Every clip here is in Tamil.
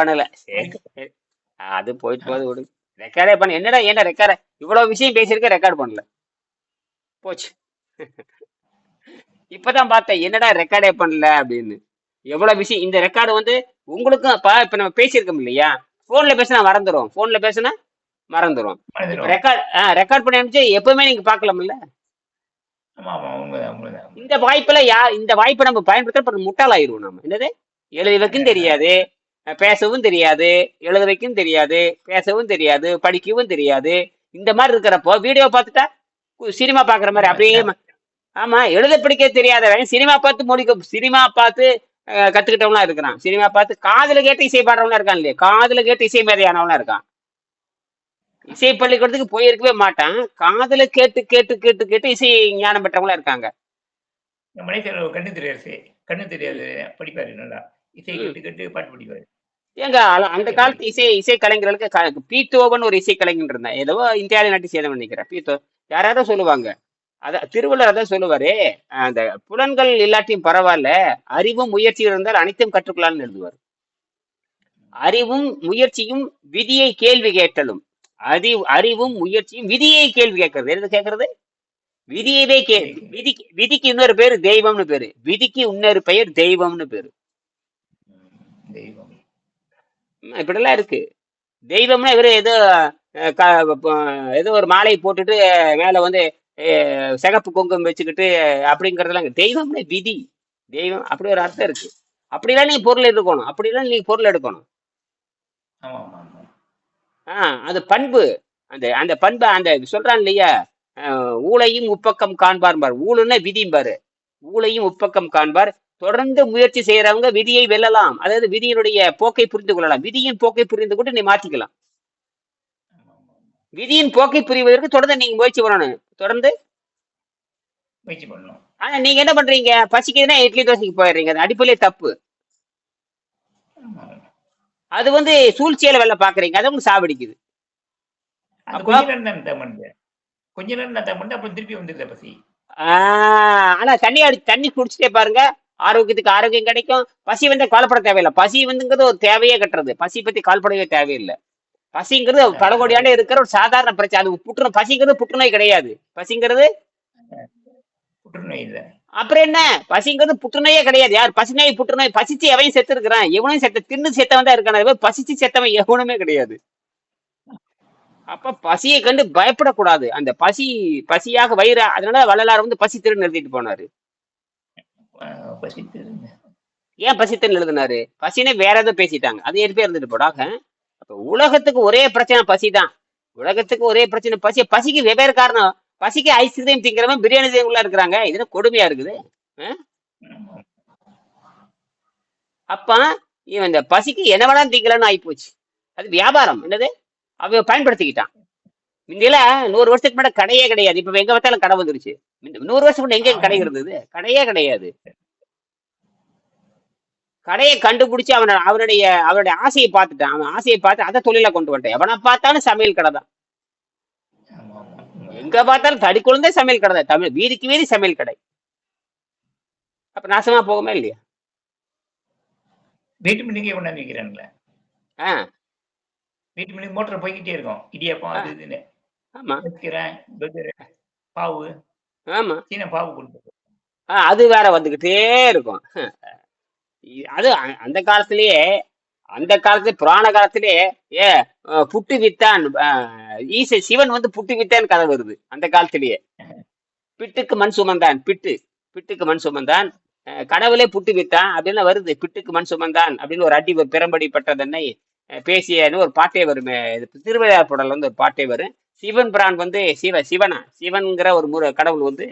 பண்ணல. சரி. அது போயிட்டு போது விடு. ரெக்கார்டே பண்ண. என்னடா என்ன ரெக்கார்ட் இவ்வளவு விஷயம் பேசியிருக்க ரெக்கார்ட் பண்ணல. போச்சு. இப்பதான் பார்த்தேன் என்னடா ரெக்கார்டே பண்ணல அப்படின்னு. எவ்வளவு விஷயம் இந்த ரெக்கார்டு வந்து உங்களுக்கும் பா இப்ப நம்ம பேசியிருக்கோம் இல்லையா? போன்ல பேசினா மறந்துடும் போன்ல பேசினா மறந்துடும் ரெக்கார்ட் ரெக்கார்ட் பண்ணி அனுப்பிச்சு எப்பவுமே நீங்க உண்மைதான் இந்த வாய்ப்புல யா இந்த வாய்ப்பை நம்ம பயன்படுத்த அப்புறம் முட்டாளாயிருவோம் நம்ம என்னது? எழுதி வைக்கும் தெரியாது. பேசவும் தெரியாது எழுத வைக்கவும் தெரியாது பேசவும் தெரியாது படிக்கவும் தெரியாது. இந்த மாதிரி இருக்கிறப்போ வீடியோ பார்த்துட்டா சினிமா பார்க்குற மாதிரி அப்படியே ஆமா எழுத படிக்க தெரியாதவன் சினிமா பார்த்து முடிக்க சினிமா பார்த்து கத்துக்கிட்டவங்களா இருக்கிறான். சினிமா பார்த்து காதுல கேட்டு இசை பாடுறவங்களா இருக்கான் இல்லையா? காதுல கேட்டு இசை மாதிரியானவங்களா இருக்கான். இசை பள்ளிக்கூடத்துக்கு போயிருக்கவே மாட்டான். காதுல கேட்டு கேட்டு கேட்டு கேட்டு இசை ஞானம் பெற்றவங்களா இருக்காங்க. மனிதர் கண்ணு தெரியாது கண்ணு தெரியாது படிப்பாரு நல்லா. இசை. கேட்டு கேட்டு பாட்டு படிப்பாரு ஏங்க அல- அந்த காலத்து இசை இசை கலைஞர்களுக்கு பீத்தோவன் ஒரு இசை கலைஞர் இருந்தான் ஏதோ இந்தியாவில நாட்டு சேதம் நினைக்கிறேன். பீத்தோ யாராவது சொல்லுவாங்க. அத திருவள்ளுவர் அதான் சொல்லுவாரு. அந்த புலன்கள் இல்லாட்டியும் பரவாயில்ல அறிவும் முயற்சியும் இருந்தால் அனைத்தும் கற்றுக்கொள்ளலாம்னு எழுதுவார். அறிவும் முயற்சியும் விதியை கேள்வி கேட்டலும். அறி அறிவும் முயற்சியும் விதியை கேள்வி கேட்கறது. எது கேட்கறது? விதியவே கே விதிக்கு விதிக்கு இன்னொரு பேரு தெய்வம்னு பேரு. விதிக்கு இன்னொரு பெயர் தெய்வம்னு பேரு. தெய்வம். இப்படிலாம் இருக்கு. தெய்வம்னா இவரு ஏதோ ஏதோ ஒரு மாலையை போட்டுட்டு மேல வந்து சிகப்பு குங்குமம் வச்சுக்கிட்டு அப்படிங்கறதெல்லாம் இங்க. தெய்வம்னா விதி. தெய்வம் அப்படி ஒரு அர்த்தம் இருக்கு. அப்படிலாம் நீங்க பொருள் எடுக்கணும். அப்படிலாம் நீங்க பொருள் எடுக்கணும். ஆமா ஆமா ஆமா ஆ அது பண்பு. அந்த அந்த பண்பு அந்த சொல்றான் இல்லையா? ஊழையும் உப்பக்கம் காண்பார் பார் ஊழுன்னா விதிம்பாரு. ஊழையும் உப்பக்கம் காண்பார். தொடர்ந்து முயற்சி செய்யறவங்க விதியை வெல்லலாம். அதாவது விதியினுடைய போக்கை புரிந்து கொள்ளலாம். விதியின் போக்கை புரிந்து கொண்டு நீ ஆமா. விதியின் போக்கை புரிவதற்கு தொடர்ந்து நீங்க முயற்சி பண்ணணும். தொடர்ந்து? முயற்சி பண்ணணும். ஆனா நீங்க என்ன பண்றீங்க? பசிக்குதுன்னா இட்லி தோசைக்கு போயிடுறீங்க. அது அடிப்படையே தப்பு. அது வந்து சூழ்ச்சியில வெல்ல பாக்குறீங்க அது உங்களுக்கு சாவடிக்குது. கொஞ்ச நேரம் தான் அப்புறம் திருப்பி வந்துருது பசி. ஆனா தண்ணி அடி தண்ணி குடிச்சிட்டே பாருங்க. ஆரோக்கியத்துக்கு ஆரோக்கியம் கிடைக்கும். பசி வந்து கவலைப்பட தேவையில்லை. பசி வந்துங்கிறது ஒரு தேவையே கட்டுறது. பசி பத்தி கவலைப்படவே தேவையில்லை. பசிங்கிறது பல கோடியாண்டு இருக்கிற ஒரு சாதாரண பிரச்சனை. அது புற்றுநோய் பசிங்கிறது புற்றுநோய் கிடையாது. பசிங்கிறது புற்றுநோய் இல்லை. அப்புறம் என்ன? பசிங்கிறது புற்றுநோயே கிடையாது. யார்? பசிநோய் புற்றுநோய். பசிச்சு எவனையும் செத்து இருக்கிறான் எவனும் செத்த தின்னு செத்தவன் தான் இருக்கான. பசிச்சு செத்தவன் எவனுமே கிடையாது. அப்ப பசியை கண்டு பயப்படக்கூடாது. அந்த பசி பசியாக வயிறு அதனால வள்ளலார் வந்து பசி திரு நிறுத்திட்டு போனாரு. பசி ஏன் பசித்தன் எழுதினாரு? பசினே வேற ஏதோ பேசிட்டாங்க. அது ஏற்பே இருந்துட்டு போடாக அப்ப உலகத்துக்கு ஒரே பிரச்சனை பசி தான் உலகத்துக்கு ஒரே பிரச்சனை பசி. பசிக்கு வெவ்வேறு காரணம். பசிக்கு ஐஸ்கிரீம் திங்கிறவன் பிரியாணி திங்கலாம் இருக்கிறாங்க. இது கொடுமையா இருக்குது? அப்ப இவன் இந்த பசிக்கு என்ன வேணாலும் திங்கலன்னு ஆயிப்போச்சு. அது வியாபாரம். என்னது? அவ பயன்படுத்திக்கிட்டான். முந்தியில நூறு வருஷத்துக்கு முன்னாடி கடையே கிடையாது. இப்ப எங்க பார்த்தாலும் கடை வந்துருச்சு. நூறு வருஷத்துக்கு முன்னாடி எங்க கடை இருந்தது. கடையே கிடையாது. கடையை கண்டுபிடிச்சு அவன அவனுடைய அவனுடைய ஆசையை பார்த்துட்டான் அவன் ஆசையை பார்த்து அதை தொழில கொண்டு வந்துட்டான். எவனை பார்த்தாலும் சமையல் கடை தான். எங்க பார்த்தாலும் தடி குழந்தை சமையல் கடை தான். தமிழ் வீதிக்கு வீதி சமையல் கடை. அப்ப நாசமா போகுமா இல்லையா? வீட்டு மணிக்கே கொண்டாந்து வைக்கிறாங்களே ஆ. வீட்டு மணிக்கு மோட்டர் போய்கிட்டே இருக்கும். இடியாப்பம் அது இதுன்னு. ஆமா. பாவு. ஆமா. சீன பாவு அது வேற வந்துகிட்டே இருக்கும். அது அந்த காலத்திலேயே அந்த காலத்துல புராண காலத்திலேயே ஏ புட்டு வித்தான் ஈச சிவன் வந்து புட்டு வித்தான் கதை வருது அந்த காலத்திலேயே. பிட்டுக்கு மண் சுமந்தான் பிட்டு. பிட்டுக்கு மண் சுமந்தான். கடவுளே புட்டு வித்தான் அப்படின்னு வருது பிட்டுக்கு மண் சுமந்தான் அப்படின்னு ஒரு அடி பெரும்படி பட்டதன்னை பேசியன்னு ஒரு பாட்டே வரும் திருவிழா புடல் வந்து ஒரு பாட்டே வரும். சிவன் பிரான் வந்து சிவ சிவனா? சிவன்கிற ஒரு முறை கடவுள் வந்து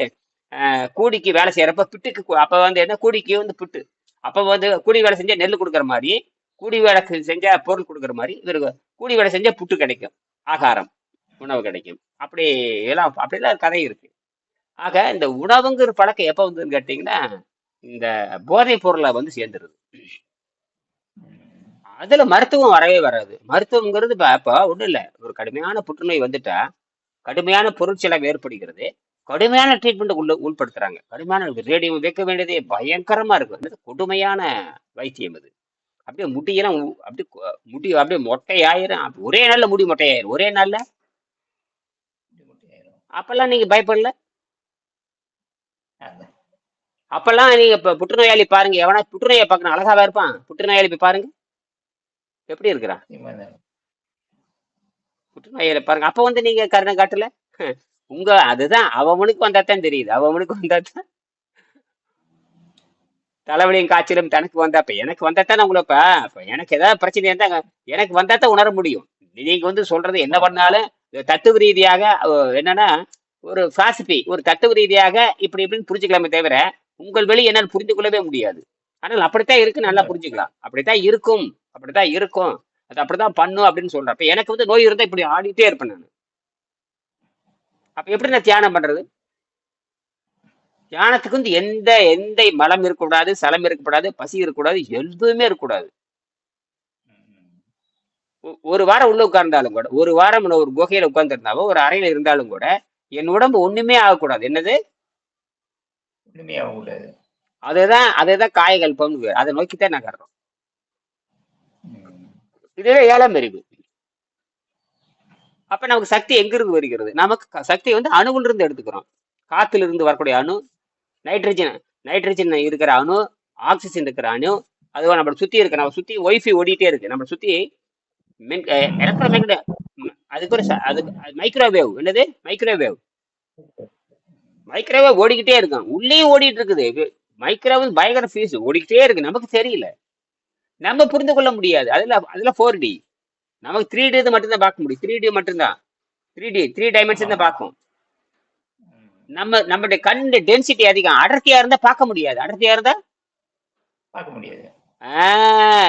கூடிக்கு வேலை செய்யறப்ப பிட்டுக்கு அப்ப வந்து என்ன? கூடிக்கு வந்து பிட்டு. அப்ப வந்து கூடி வேலை செஞ்சா நெல் கொடுக்குற மாதிரி கூடி வேலை செ- செஞ்சா பொருள் கொடுக்குற மாதிரி இவருக்கு கூடி வேலை செஞ்சா புட்டு கிடைக்கும் ஆகாரம் உணவு கிடைக்கும். அப்படி எல்லாம் அப்படிலாம் கதை இருக்கு. ஆக இந்த உணவுங்கிற பழக்கம் எப்ப வந்ததுன்னு கேட்டீங்கன்னா இந்த போதைப் பொருளை வந்து சேர்ந்துருது. அதுல மருத்துவம் வரவே வராது. மருத்துவங்கிறது இப்ப இப்ப ஒன்றும் இல்ல. ஒரு கடுமையான புற்றுநோய் வந்துட்டா கடுமையான பொருட்செலவு ஏற்படுகிறது. கடுமையான ட்ரீட்மெண்ட் உள்ள உள்படுத்துறாங்க. கடுமையான ரேடியோ வைக்க வேண்டியதே பயங்கரமா இருக்கு. கொடுமையான வைத்தியம் அது. அப்படியே முடியெல்லாம் அப்படியே முடி அப்படியே மொட்டையாயிரும். ஒரே நாள்ல முடி மொட்டையாயிரும். ஒரே நாள்ல? அப்பெல்லாம் நீங்க பயப்படல? அப்பெல்லாம் நீங்க இப்ப புற்றுநோயாளி பாருங்க. எவனா புற்றுநோயை பார்க்கணும்? அழகாவா இருப்பான். புற்றுநோயாளி போய் பாருங்க. எப்படி இருக்கிறான் நிச்சயமாதான். புற்றுநோயாளி பாருங்க. அப்ப வந்து நீங்க கருணை காட்டல? உங்க அதுதான். அவனுக்கு வந்தாதான் தெரியுது. அவனுக்கு வந்தாதான் தலைவலியும் காய்ச்சலும் தனக்கு வந்தா இப்ப எனக்கு வந்தாதான் உங்களை இப்ப எனக்கு ஏதாவது பிரச்சனை இருந்தா எனக்கு வந்தாதான் உணர முடியும். நீங்க வந்து சொல்றது என்ன பண்ணாலும் தத்துவ ரீதியாக என்னன்னா ஒரு பாசிபி ஒரு தத்துவ ரீதியாக இப்படி இப்படின்னு புரிஞ்சுக்கலாமே தவிர உங்கள் வெளி என்னால் புரிந்து கொள்ளவே முடியாது. ஆனால் அப்படித்தான் இருக்கு. நல்லா புரிஞ்சுக்கலாம். அப்படித்தான் இருக்கும். அப்படித்தான் இருக்கும் அது அப்படிதான் பண்ணும் அப்படின்னு சொல்றேன் அப்ப எனக்கு வந்து நோய் இருந்தா இப்படி ஆடிட்டே இருப்பேன் நான் அப்ப எப்படி நான் தியானம் பண்றது தியானத்துக்கு வந்து எந்த எந்த மலம் இருக்கக்கூடாது சலம் இருக்கக்கூடாது பசி இருக்கக்கூடாது எதுவுமே இருக்கக்கூடாது ஒரு வாரம் உள்ள உட்கார்ந்தாலும் கூட ஒரு வாரம் நான் ஒரு குகையில உட்கார்ந்துருந்தாவோ ஒரு அறையில இருந்தாலும் கூட என் உடம்பு ஒண்ணுமே ஆகக்கூடாது என்னது ஒண்ணுமே ஆகக்கூடாது. அதுதான் அதுதான் காயகல்பம்னு. அதை நோக்கித்தான் நகர்றோம் ம். இதுவே ஏழாம் அறிவு. அப்ப நமக்கு சக்தி எங்கிருந்து வருகிறது? நமக்கு சக்தி வந்து அணுவில் இருந்து எடுத்துக்கிறோம். காத்துல இருந்து வரக்கூடிய அணு நைட்ரஜன் நைட்ரஜன் இருக்கிற அணு ஆக்சிஜன் இருக்கிற அணு அதுவா நம்மளை சுத்தி இருக்கு. நம்ம சுத்தி ஒய்ஃபை ஓடிட்டே இருக்கு. நம்மளை சுத்தி எலக்ட்ரோமேக்னட் அதுக்கு ஒரு அது மைக்ரோவேவ் என்னது? மைக்ரோவேவ் மைக்ரோவேவ் ஓடிக்கிட்டே இருக்கும். உள்ளேயும் ஓடிட்டு இருக்குது. மைக்ரோவேவ் பயங்கர ஃபீஸ் ஓடிக்கிட்டே இருக்கு. நமக்கு தெரியல. நம்ம புரிந்து கொள்ள முடியாது. அதுல அதுல ஃபோர் டி நமக்கு த்ரீ டி மட்டும்தான் பார்க்க முடியும். த்ரீ டி மட்டும்தான். த்ரீ டி த்ரீ டைமென்ஷன் தான் பார்க்கும். ம். நம்ம நம்மளுடைய கண் டென்சிட்டி அதிகம். அடர்த்தியா இருந்தா பார்க்க முடியாது. அடர்த்தியா இருந்தா? பார்க்க முடியாது.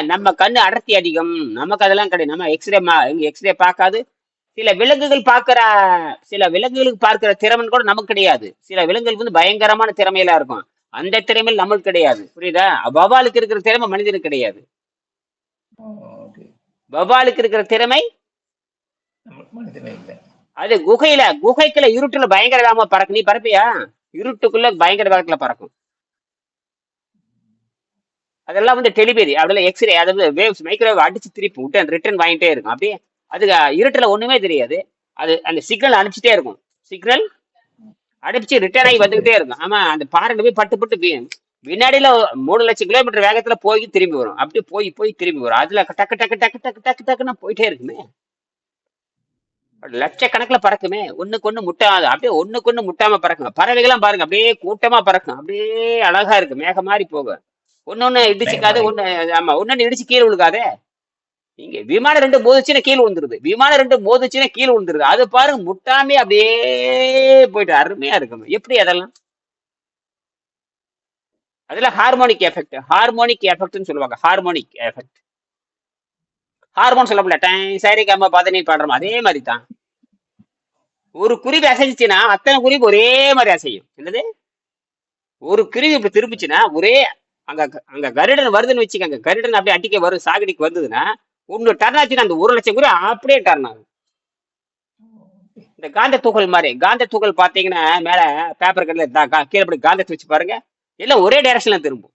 நம்ம கண்ணு அடர்த்தி அதிகம். நமக்கு அதெல்லாம் கிடையாது. நம்ம எக்ஸ்ரே எக்ஸ்ரே பார்க்காது. சில விலங்குகள் பார்க்கிற சில விலங்குகளுக்கு பார்க்கிற திறமன் கூட நமக்கு கிடையாது. சில விலங்குகள் வந்து பயங்கரமான திறமையெல்லாம் இருக்கும். அந்த திறமையில் நம்மளுக்கு கிடையாது. புரியுதா? வவாலுக்கு இருக்கிற திறமை மனிதனுக்கு கிடையாது. வவாலுக்கு இருக்கிற திறமை. அது குகையில குகைக்குள்ள இருட்டுல பயங்கர வேகமா பறக்கும். நீ பறப்பியா? இருட்டுக்குள்ள பயங்கர வேகத்துல பறக்கும். அதெல்லாம் வந்து டெலிபதி அதுல எக்ஸ்ரே அதாவது வேவ்ஸ் மைக்ரோவேவ் அடிச்சு திருப்பி விட்டு ரிட்டர்ன் வாங்கிட்டே இருக்கும். அப்படியே அது இருட்டுல ஒண்ணுமே தெரியாது. அது அந்த சிக்னல் அனுப்பிச்சிட்டே இருக்கும். சிக்னல் அனுப்பிச்சு ரிட்டர்ன் ஆகி வந்துகிட்டே இருக்கும். ஆமா அந்த பாறையில போய் பட்டு பட்டு வினாடியில மூணு லட்சம் கிலோமீட்டர் வேகத்துல போய் திரும்பி வரும். அப்படியே போய் போய் திரும்பி வரும். அதுல டக்கு டக்கு டக்கு டக்கு டக்கு டக்குன்னு போயிட்டே இருக்குமே. லட்சக்கணக்கில் பறக்குமே. ஒண்ணுக்கு ஒண்ணு முட்டாது. அப்படியே ஒண்ணுக்கு ஒண்ணு முட்டாம பறக்குங்க. பறவைகள்லாம் பாருங்க. அப்படியே கூட்டமா பறக்கும். அப்படியே அழகா இருக்கு. மேக மாதிரி போகும் ஒன்னொன்னு இடிச்சுக்காது ஒண்ணு ஆமா ஒன்னொன்னு இடிச்சு கீழே விழுகாதே. இங்க விமானம் ரெண்டு மோதிச்சுன்னா கீழே விழுந்துருது. விமானம் ரெண்டு மோதிச்சுன்னா கீழே விழுந்துருது. அது பாருங்க முட்டாமே அப்படியே போயிட்டு அருமையா இருக்கும். எப்படி அதெல்லாம்? அதுல ஹார்மோனிக் எஃபெக்ட் ஹார்மோனிக் எஃபெக்ட்னு சொல்லுவாங்க. ஹார்மோனிக் எஃபெக்ட் ஹார்மோன் சொல்ல முடியல டைம் சரி கம்ம பதனி பாடுறோம். அதே மாதிரி தான் ஒரு குருவி அசைஞ்சுச்சுன்னா அத்தனை குருவி ஒரே மாதிரி அசையும். என்னது? ஒரு குருவி இப்படி திரும்பிச்சுன்னா ஒரே அங்க அங்க கருடன் வருதுன்னு வச்சுக்கோங்க. கருடன் அப்படியே அட்டிக்க வரும் சாகடிக்கு வந்ததுன்னா ஒன்னு டர்ன் ஆச்சுன்னா அந்த ஒரு லட்சம் குருவி அப்படியே டர்ன் ஆகும். இந்த காந்த துகள் மாதிரி காந்த துகள் பாத்தீங்கன்னா மேல பேப்பர் கடையில் கீழே காந்தத்தை வச்சு பாருங்க. எல்லாம் ஒரே டைரக்ஷன்ல திரும்பும்.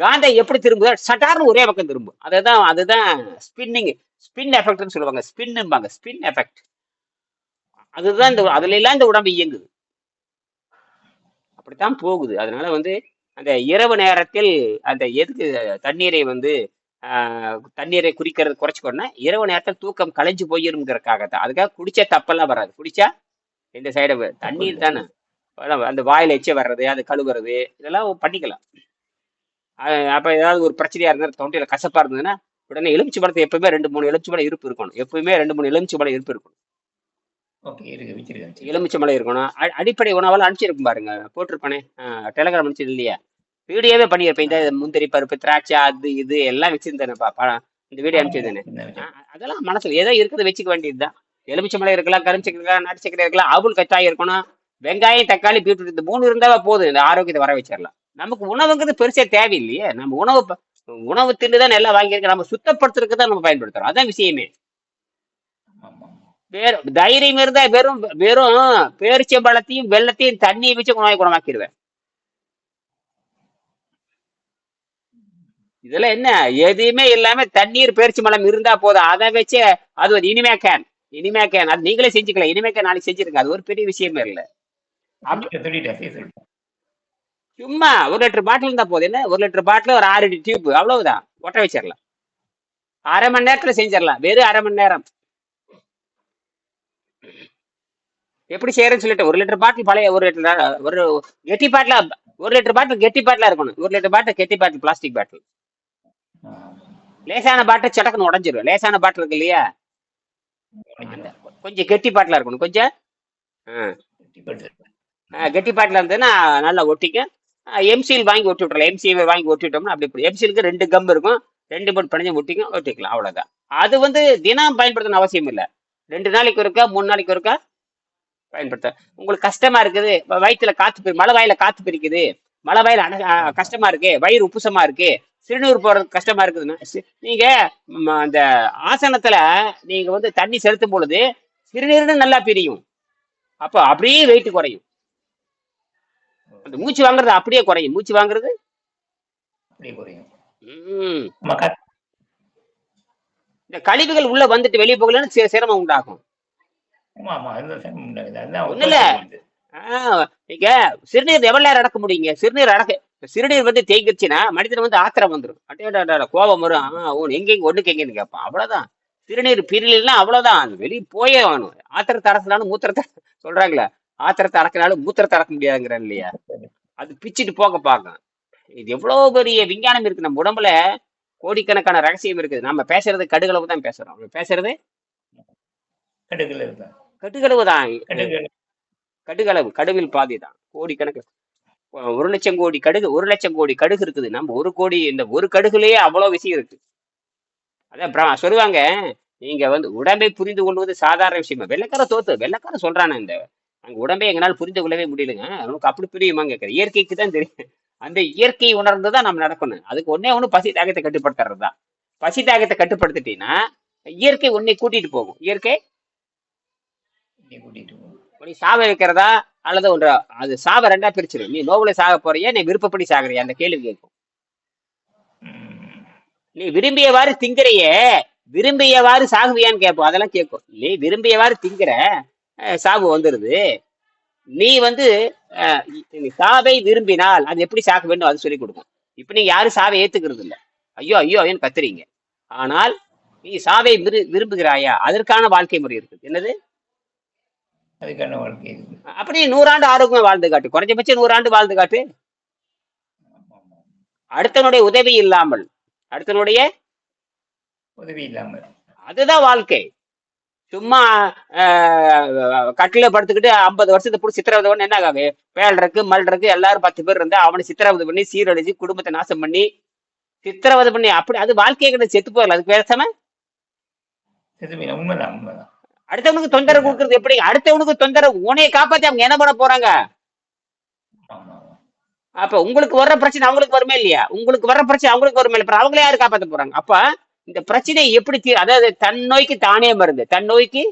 காந்த எப்படி திரும்புதோ சட்டார்னு ஒரே பக்கம் திரும்பும். அதுதான் அதுதான் ஸ்பின்னிங் ஸ்பின் எஃபெக்ட்னு சொல்லுவாங்க. ஸ்பின்னும்பாங்க ஸ்பின் எஃபெக்ட் அதுதான் இந்த அதுல எல்லாம் இந்த உடம்பு இயங்குது. அப்படித்தான் போகுது. அதனால வந்து அந்த இரவு நேரத்தில் அந்த எதுக்கு தண்ணீரை வந்து தண்ணீரை குறிக்கிறது குறைச்சிக்கோன்னா இரவு நேரத்தில் தூக்கம் களைஞ்சு போயிருங்கிறதுக்காக தான் அதுக்காக குடிச்சா தப்பெல்லாம் வராது. குடிச்சா இந்த சைடு தண்ணீர் தானே. அந்த வாயில எச்ச வர்றது அது கழுவுறது இதெல்லாம் பண்ணிக்கலாம். அப்ப ஏதாவது ஒரு பிரச்சனையா இருந்தா தொண்டையில கசப்பா இருந்ததுன்னா உடனே எலுமிச்சி பழத்தை எப்பவுமே ரெண்டு மூணு எலுமிச்சி பழம் இருப்பு இருக்கணும். எப்பவுமே ரெண்டு மூணு எலுமிச்சி பழம் இருப்பு இருக்கணும். எலுமிச்சை மலை இருக்கணும். அடிப்படை உணவெல்லாம் அனுப்பிச்சிருக்கும் பாருங்க. போட்டிருப்பானே. டெலகிராம் அனுப்பிச்சது இல்லையா? வீடியோவே பண்ணியிருப்பேன். இந்த முந்திரி பருப்பு திராட்சை அது இது எல்லாம் வச்சிருந்தேனேப்பா இந்த வீடியோ அனுப்பிச்சிருந்தேனே. அதெல்லாம் மனசுல ஏதோ இருக்கிறத வச்சுக்க வேண்டியதுதான். எலுமிச்சை மலை இருக்கலாம் கரும்பு இருக்கலாம் நாட்டு சக்கரை இருக்கலாம் அவுள் கச்சாயம் இருக்கணும். வெங்காயம் தக்காளி பீட்ரூட் இந்த மூணு இருந்தாவே போதும். இந்த ஆரோக்கியத்தை வர வச்சிடலாம் நமக்கு உணவுங்கிறது பெருசா தேவையில்லையே. நம்ம உணவு உணவு தின்னு தான் நல்லா வாங்கியிருக்கோம் நம்ம சுத்தப்படுத்துறதுக்கு தான் நம்ம பயன்படுத்துறோம். அதான் விஷயமே. ஆமா. வேற தைரியம் இருந்தா வெறும் வெறும் பேரிச்சம்பழத்தையும் வெள்ளத்தையும் தண்ணியை வச்சு நோயை குணமாக்கிடுவேன். இதெல்லாம் என்ன? எதுவுமே இல்லாம தண்ணீர் பேரிச்சி மலம் இருந்தா போதும். அதை வச்சு அது ஒரு இனிமே கேன் இனிமே கேன் அது நீங்களே செஞ்சுக்கலாம். இனிமே கேன் நாளைக்கு செஞ்சிருங்க. அது ஒரு பெரிய விஷயமே இல்லை. சும்மா ஒரு லிட்டர் பாட்டில் இருந்தா போதும். என்ன? ஒரு லிட்டர் பாட்டில் ஒரு ஆறு டியூப் அவ்வளவுதான். ஒட்ட வச்சிடலாம். அரை மணி நேரத்துல செஞ்சிடலாம். வெறும் அரை மணி நேரம். எப்படி செய்யறேன்னு சொல்லிட்டு ஒரு லிட்டர் பாட்டில் பழைய ஒரு லிட்டர் ஒரு கெட்டி பாட்டில ஒரு லிட்டர் பாட்டில் கெட்டி பாட்டிலா இருக்கணும். ஒரு லிட்டர் பாட்டில் கெட்டி பாட்டில் பிளாஸ்டிக் பாட்டில். லேசான பாட்டில் சடக்குன்னு உடஞ்சிரும். லேசான பாட்டில் இருக்கு இல்லையா. கொஞ்சம் கெட்டி பாட்டிலா இருக்கணும். கொஞ்சம் கெட்டிப்பாட்டில் இருந்ததுன்னா நல்லா ஒட்டிக்கும் எம்சியில் வாங்கி ஒட்டி விட்றலாம் எம்சியில் வாங்கி ஒட்டி விட்டோம்னா அப்படி இப்படி. எம்சியிலுக்கு ரெண்டு கம் இருக்கும். ரெண்டு போட்டு பிணைஞ்சு ஒட்டிக்கும் ஒட்டிக்கலாம். அவ்வளோதான் அது வந்து தினம் பயன்படுத்தணும் அவசியம் இல்லை. ரெண்டு நாளைக்கு ஒருக்கா மூணு நாளைக்கு ஒருக்கா பயன்படுத்த உங்களுக்கு கஷ்டமா இருக்குது. வயிற்றுல காத்து மழை வாயில காத்து பிரிக்குது. மழை வாயில அட- கஷ்டமா இருக்கு. வயிறு உப்புசமா இருக்கு. சிறுநீர் போறது கஷ்டமா இருக்குதுன்னா நீங்க அந்த ஆசனத்துல நீங்க வந்து தண்ணி செலுத்தும் பொழுது சிறுநீர்னு நல்லா பிரியும். அப்போ அப்படியே வெயிட் குறையும். அந்த மூச்சு வாங்குறது அப்படியே குறையும். மூச்சு வாங்குறது? அப்படியே குறையும். ம், இந்த கழிவுகள் உள்ள வந்துட்டு வெளியே போகலன்னு சிரமம் உண்டாகும். ஆஹ் நீங்க சிறுநீர் எவ்வளவு நேரம் அடக்க முடியுங்க? சிறுநீர் அடக்க சிறுநீர் வந்து தேங்கிருச்சுன்னா மனிதன் வந்து ஆத்திரம் வந்துடும் அட்டே கோபம் வரும். ஆ, உன் எங்கெங்க ஒண்ணுக்கு எங்கன்னு கேட்பான். அவ்வளவுதான். சிறுநீர் பிரிலாம் அவ்வளவுதான். வெளியே போயே ஆகணும். ஆத்திரத்தை அடக்கினாலும் மூத்திரத்தை சொல்றாங்களே. ஆத்திரத்தை அடக்கினாலும் மூத்திரத்தை அடக்க முடியாதுங்கிறேன் இல்லையா? அது பிச்சுட்டு போக பார்க்கும் இது எவ்வளவு பெரிய விஞ்ஞானம் இருக்கு. நம்ம உடம்புல கோடிக்கணக்கான ரகசியம் இருக்குது. நம்ம பேசுறது கடுகளவு தான் பேசுறோம். பேசுறது கடுகளவு தான். கடுகு கடுகளவு. கடுவில் பாதி தான். கோடிக்கணக்கு. ஒரு லட்சம் கோடி கடுகு ஒரு லட்சம் கோடி கடுகு இருக்குது. நம்ம ஒரு கோடி இந்த ஒரு கடுகுலயே அவ்வளவு விஷயம் இருக்கு. அதான் சொல்லுவாங்க நீங்க வந்து உடம்பை புரிந்து கொள்வது சாதாரண விஷயமா? வெள்ளக்கார தோத்து வெள்ளக்கார சொல்றானே இந்த அங்க உடம்பை எங்களால் புரிந்து கொள்ளவே முடியலங்க. உனக்கு அப்படி புரியுமா கேட்கற இயற்கைக்கு தான் தெரியும். அந்த இயற்கையை உணர்ந்து தான் நம்ம நடக்கணும். அதுக்கு ஒண்ணே ஒண்ணு பசி தாகத்தை கட்டுப்படுத்துறது தான் பசி தாகத்தை கட்டுப்படுத்திட்டீங்கன்னா இயற்கை உன்னை கூட்டிட்டு போகும். இயற்கை? நீ கூட்டிட்டு போ. நீ சாவ வைக்கிறதா? அல்லது ஒன்று அது சாவ ரெண்டா பிரிச்சிடும் நீ நோவுல சாக போறியா? நீ விருப்பப்படி சாகுறியா? அந்த கேள்வி கேட்கும். நீ விரும்பியவாறு திங்கிறையே. விரும்பியவாறு சாகுவியான்னு கேட்போம். அதெல்லாம் கேட்கும். நீ விரும்பியவாறு திங்கிற. சாவு வந்துருது. நீ வந்து சாவை விரும்பினால் அது எப்படி சாக வேண்டும் அது சொல்லி கொடுக்கும். இப்ப நீங்க யாரும் சாவை ஏத்துக்கிறது இல்ல ஐயோ ஐயோ ஐயோன்னு கத்துறீங்க. ஆனால் நீ சாவை விரு- விரும்புகிறாயா? அதற்கான வாழ்க்கை முறை இருக்குது. என்னது? அதுக்கான வாழ்க்கை அப்படியே நூறாண்டு ஆரோக்கியமா வாழ்ந்து காட்டு. குறைஞ்சபட்சம் நூறாண்டு வாழ்ந்து காட்டு. அடுத்தவனுடைய உதவி இல்லாமல். அடுத்தவனுடைய உதவி இல்லாமல். அதுதான் வாழ்க்கை. சும்மா கட்டில படுத்துக்கிட்டு ஐம்பது வருஷத்தை பிடிச்சி சித்திரவதை பண்ணி என்ன ஆகாது? பேல் இருக்கு மல் இருக்கு எல்லாரும் பத்து பேர் இருந்தா அவனை சித்திரவதை பண்ணி சீரழிச்சு குடும்பத்தை நாசம் பண்ணி சித்திரவதை பண்ணி அப்படி அது வாழ்க்கையை கிட்ட செத்து போகல அதுக்கு பேசாம அடுத்தவனுக்கு தொந்தரவு கொடுக்கறது எப்படி? அடுத்தவனுக்கு தொந்தரவு உனையை காப்பாத்தி அவங்க என்ன பண்ண போறாங்க? அப்ப உங்களுக்கு வர்ற பிரச்சனை அவங்களுக்கு வருமே இல்லையா? உங்களுக்கு வர்ற பிரச்சனை அவங்களுக்கு வருமே அப்புறம் அவங்களே யாரு காப்பாத்த போறாங்க? அப்ப இந்த பிரச்சனையை எப்படி தீ அதாவது தன் நோய்க்கு தானே மருந்து. தன் நோய்க்கு?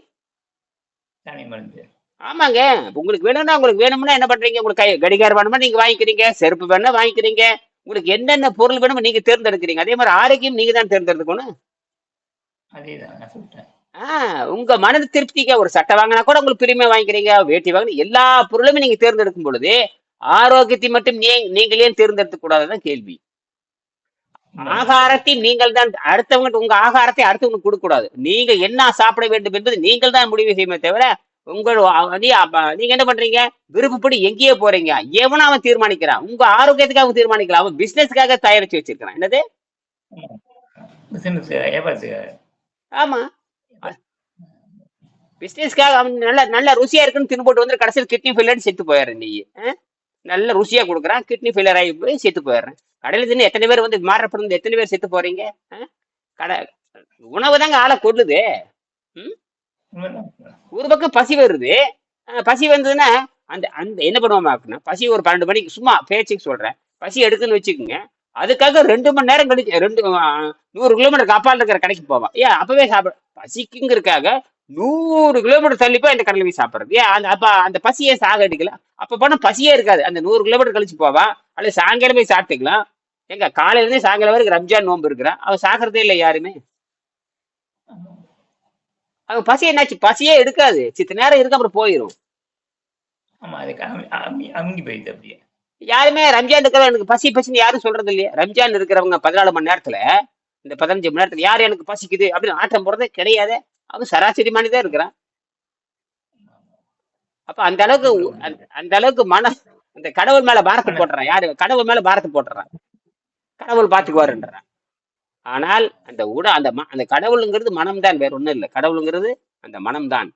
தானே மருந்து. ஆமாங்க. உங்களுக்கு வேணும்னா உங்களுக்கு வேணும்னா என்ன பண்றீங்க? உங்களுக்கு கை கடிகாரம் வேணுமா நீங்க வாங்கிக்கிறீங்க. செருப்பு வேணும்னா வாங்கிக்கிறீங்க. உங்களுக்கு என்னென்ன பொருள் வேணுமோ நீங்க தேர்ந்தெடுக்கிறீங்க. அதே மாதிரி ஆரோக்கியம் நீங்க தான் தேர்ந்தெடுக்கணும். ஆஹ் உங்க மனது திருப்திக்கு ஒரு சட்டை வாங்கினா கூட உங்களுக்கு பிரிமை வாங்கிக்கிறீங்க. வேட்டி வாங்கினா எல்லா பொருளுமே நீங்க தேர்ந்தெடுக்கும் பொழுது ஆரோக்கியத்தை மட்டும் நீ நீங்களே தேர்ந்தெடுக்க கூடாதுதான் கேள்வி. ஆகாரத்தை நீங்கள் தான் அடுத்தவங்க உங்க ஆகாரத்தை அடுத்தவங்களுக்கு கொடுக்க கூடாது நீங்க என்ன சாப்பிட வேண்டும் என்பது நீங்கள் தான் முடிவு செய்யுமே தவிர உங்கள் நீங்க என்ன பண்றீங்க? விருப்பப்படி எங்கேயோ போறீங்க. எவனும் அவன் தீர்மானிக்கிறான்? உங்க ஆரோக்கியத்துக்காக அவன் தீர்மானிக்கலாம் அவன் பிசினஸ்க்காக தயாரிச்சு வச்சிருக்கான் என்னது? ஆமா. பிசினஸ்க்காக அவன் நல்ல நல்ல ருசியா இருக்குன்னு தின்னு போட்டு வந்து கடைசியில் கிட்னி ஃபெயிலியர் செத்து போயிடுறேன் நீ? நல்ல ருசியா கொடுக்குறான். கிட்னி ஃபெயிலியர் ஆகி போய் செத்து போயிடுறேன். கடையில தின்னு எத்தனை பேர் வந்து மாறப்படுறது எத்தனை பேர் செத்து போறீங்க? கடை உணவு தாங்க ஆளை கொள்ளுது ஒரு பக்கம் பசி வருது. பசி வந்ததுன்னா அந்த அந்த என்ன பண்ணுவோம் அப்படின்னா பசி ஒரு பன்னெண்டு மணிக்கு சும்மா பேச்சுக்கு சொல்றேன். பசி எடுக்குன்னு வச்சுக்கோங்க. அதுக்காக ரெண்டு மணி நேரம் கழிச்சு ரெண்டு நூறு கிலோமீட்டருக்கு அப்பால் இருக்கிற கடைக்கு போவான். ஏன் அப்பவே சாப்பிட பசிக்குங்கிறதுக்காக நூறு கிலோமீட்டர் தள்ளி போய் அந்த கடையில் போய் சாப்பிடுறது. அந்த அப்ப அந்த பசியே சாக அடிக்கல அப்ப போனா பசியே இருக்காது. அந்த நூறு கிலோமீட்டர் கழிச்சு போவா? அல்லது சாயங்காலம் போய் சாப்பிட்டுக்கலாம் எங்க காலையில இருந்து சாயங்காலம் வரைக்கும் ரம்ஜான் நோன்பு இருக்கிறான் அவன் சாகிறதே இல்லை யாருமே. அவன் பசி என்னாச்சு? பசியே எடுக்காது. சித்த நேரம் இருக்கு அப்புறம் போயிடும் யாருமே ரம்ஜான் இருக்கிறவங்க எனக்கு பசி பசின்னு யாரும் சொல்றது இல்லையா. ரம்ஜான் இருக்கிறவங்க பதினாலு மணி நேரத்துல இந்த பதினஞ்சு மணி நேரத்துல யார் எனக்கு பசிக்குது அப்படின்னு ஆட்டம் போடுறதே கிடையாது. அவன் சராசரி மனிதன் இருக்கிறான். அப்ப அந்த அளவுக்கு அந்த- அளவுக்கு மன அந்த கடவுள் மேல பாரத்தை போட்டுறான். யாரு? கடவுள் மேல பாரத்தை போட்டுறான். கடவுள் பாத்துக்குவாருன்றான். ஆனால் அந்த உட அந்த அந்த கடவுளுங்கிறது மனம்தான் வேற ஒண்ணும் இல்லை. கடவுளுங்கிறது அந்த மனம்தான்.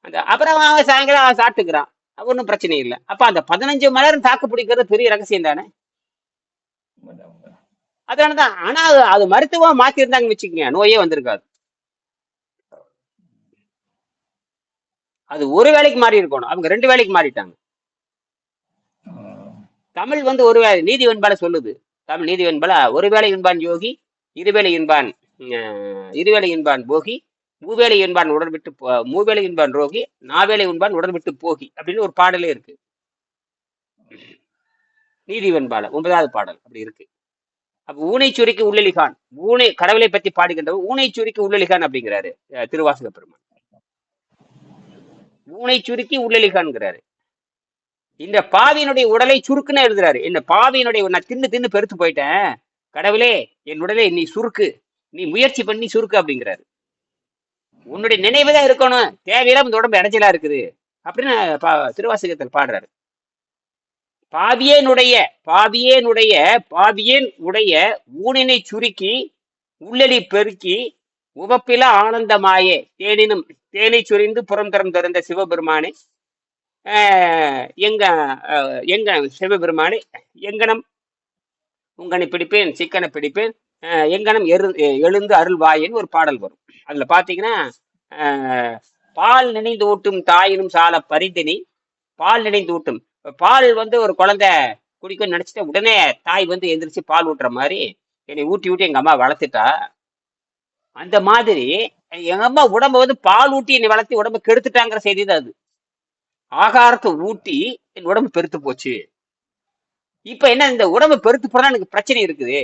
அந்த அப்புறம் அவன் சாயங்காலம் அவன் சாப்பிட்டுக்கிறான். ஒன்றும் பிரச்சனை இல்லை. அப்ப அந்த பதினஞ்சு மணி நேரம் தாக்கு பிடிக்கிறது பெரிய ரகசியம் தானே. அதனாலதான் ஆனா அது மருத்துவம் மாத்தி வச்சுக்கோங்க நோயே வந்திருக்காது. அது ஒரு வேலைக்கு மாறி இருக்கணும். அவங்க ரெண்டு வேலைக்கு மாறிட்டாங்க. தமிழ் வந்து ஒரு வேலை நீதி வெண்பால சொல்லுது. தமிழ் நீதி வெண்பால ஒரு வேளை என்பான் யோகி இருவேளை என்பான் இருவேளை என்பான் போகி மூவேளை என்பான் உடல் விட்டு மூவேளை என்பான் ரோகி நாவேளை என்பான் உடன் விட்டு போகி அப்படின்னு ஒரு பாடலே இருக்கு. நீதி வெண்பால ஒன்பதாவது பாடல் அப்படி இருக்கு. அப்ப ஊனை சுரிக்கு உள்ளலிகான் ஊனை கடவுளை பத்தி பாடுகின்றவர் ஊனை உள்ளலிகான் அப்படிங்கிறாரு திருவாசக பெருமான். ஊனை சுருக்கி உள்ளலிகான்ங்கிறாரு இந்த பாவியினுடைய உடலை சுருக்குன்னு எழுதுறாரு. இந்த பாவியினுடைய நான் தின்னு தின்னு பெருத்து போயிட்டேன். கடவுளே என் உடலை நீ சுருக்கு. நீ முயற்சி பண்ணி சுருக்கு அப்படிங்கிறாரு. உன்னுடைய நினைவு தான் இருக்கணும். தேவையில்லாம இந்த உடம்பு இடைஞ்சலா இருக்குது. அப்படின்னு பா- திருவாசகத்தில் பாடுறாரு. பாவியேனுடைய பாவியேனுடைய பாவியேன் உடைய ஊனினை சுருக்கி உள்ளலி பெருக்கி உவப்பில ஆனந்தமாயே. தேனினும் தேனை சுரிந்து புறம் தரம் திறந்த சிவபெருமானே எங்க எங்க சிவபெருமானே எங்கனம்? உங்கனை பிடிப்பேன் சிக்கனை பிடிப்பேன். எங்கனம் எரு எழுந்து அருள்வாயன்னு ஒரு பாடல் வரும். அதுல பாத்தீங்கன்னா பால் நினைந்து ஊட்டும் தாயினும் சால பரிந்தினி பால் நினைந்து ஊட்டும். பால் வந்து ஒரு குழந்தை குடிக்கணும்னு நினைச்சிட்டு உடனே தாய் வந்து எந்திரிச்சு பால் ஊட்டுற மாதிரி என்னை ஊட்டி ஊட்டி எங்க அம்மா வளர்த்துட்டா. அந்த மாதிரி எங்க அம்மா உடம்ப வந்து பால் ஊட்டி என்னை வளர்த்தி உடம்ப கெடுத்துட்டாங்கிற செய்தி தான் அது. ஆகாரத்தை ஊட்டி என் உடம்பு பெருத்து போச்சு. இப்ப என்ன இந்த உடம்பு பெருத்து போனா எனக்கு பிரச்சனை இருக்குது.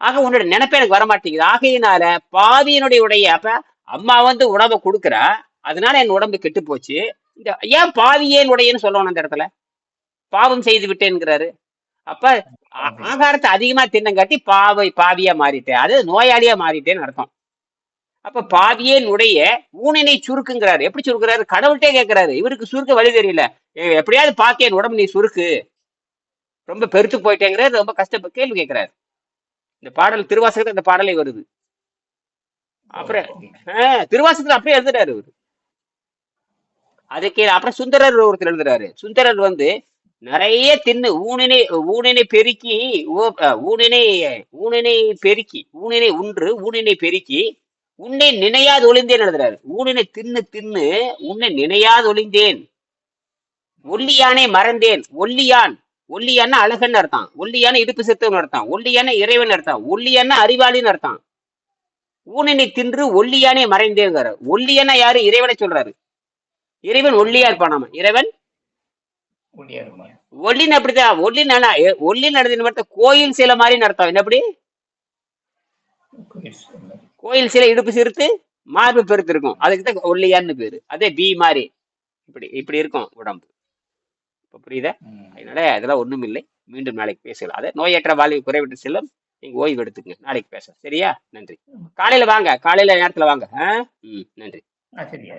ஆக உன்னோட நினைப்பே எனக்கு வரமாட்டேங்குது. ஆகையினால பாவியினுடைய உடைய அப்ப அம்மா வந்து உடம்ப கொடுக்குறா. அதனால என் உடம்பு கெட்டு போச்சு. இந்த ஏன் பாவியேன் உடையன்னு சொல்லணும் அந்த இடத்துல? பாவம் செய்து விட்டேன்கிறாரு. அப்ப ஆகாரத்தை அதிகமா தின்னங்காட்டி பாவை பாவியா மாறிட்டேன். அது நோயாளியா மாறிட்டேன்னு அர்த்தம். அப்ப பாவியேன் உடைய ஊனினை சுருக்குங்கிறாரு. எப்படி சுருக்குறாரு? கடவுள்கிட்டே கேட்கிறாரு இவருக்கு சுருக்க வழி தெரியல. எப்படியாவது பார்த்து என் உடம்பு நீ சுருக்கு? ரொம்ப பெருத்து போயிட்டேங்கிறாரு. ரொம்ப கஷ்டப்பட்டு கேள்வி கேட்கிறாரு இந்த பாடல் திருவாசகத்துல இந்த பாடலே வருது. அப்புறம் ஆஹ், திருவாசகத்துல அப்படியே எழுதுறாரு இவரு. அதுக்கு அப்புறம் சுந்தரர் ஒருத்தர் எழுதுறாரு. சுந்தரர் வந்து நிறைய தின்னு ஊனினை ஊனினை பெருக்கி ஊனினை ஊனினை பெருக்கி ஊனினை உன்று ஊனினை பெருக்கி உன்னை நினையாது ஒளிந்தேன் எழுதுறாரு. ஊனினை தின்னு தின்னு உன்னை நினையாது ஒளிந்தேன். ஒல்லியானே மறந்தேன். ஒல்லியான். ஒல்லியான அழகன் அர்த்தம். ஒல்லியான இடுப்பு சித்தவன் அர்த்தம். ஒல்லியான இறைவன் அர்த்தம். ஒல்லியான அறிவாளின்னு அர்த்தம். ஊனினை தின்று ஒல்லியானே மறைந்தேங்கிற ஒல்லியான யாரு? இறைவனை சொல்றாரு. இறைவன் ஒல்லியா இருப்பானாமா இறைவன் ஒல்லின்னு அப்படிதான் ஒல்லின்னு ஒல்லின்னு நடத்தின வார்த்தை கோயில் சிலை மாதிரின்னு அர்த்தம். என்ன எப்படி கோயில் சிலை இடுப்பு சிறுத்து மார்பு பெருத்து இருக்கும் அதுக்கு தான் ஒல்லியான்னு பேரு. அதே பி மாதிரி. இப்படி இப்படி இருக்கும் உடம்பு. இப்ப புரியுதா. அதனால அதெல்லாம் ஒண்ணும் இல்லை. மீண்டும் நாளைக்கு பேசலாம். அதை நோயற்ற வாழ்வு குறைவிட்டு செல்லும். நீங்க ஓய்வு எடுத்துங்க நாளைக்கு பேச சரியா? நன்றி. காலையில வாங்க. காலையில நேரத்துல வாங்க. ஆ? ம். நன்றி. சரியா.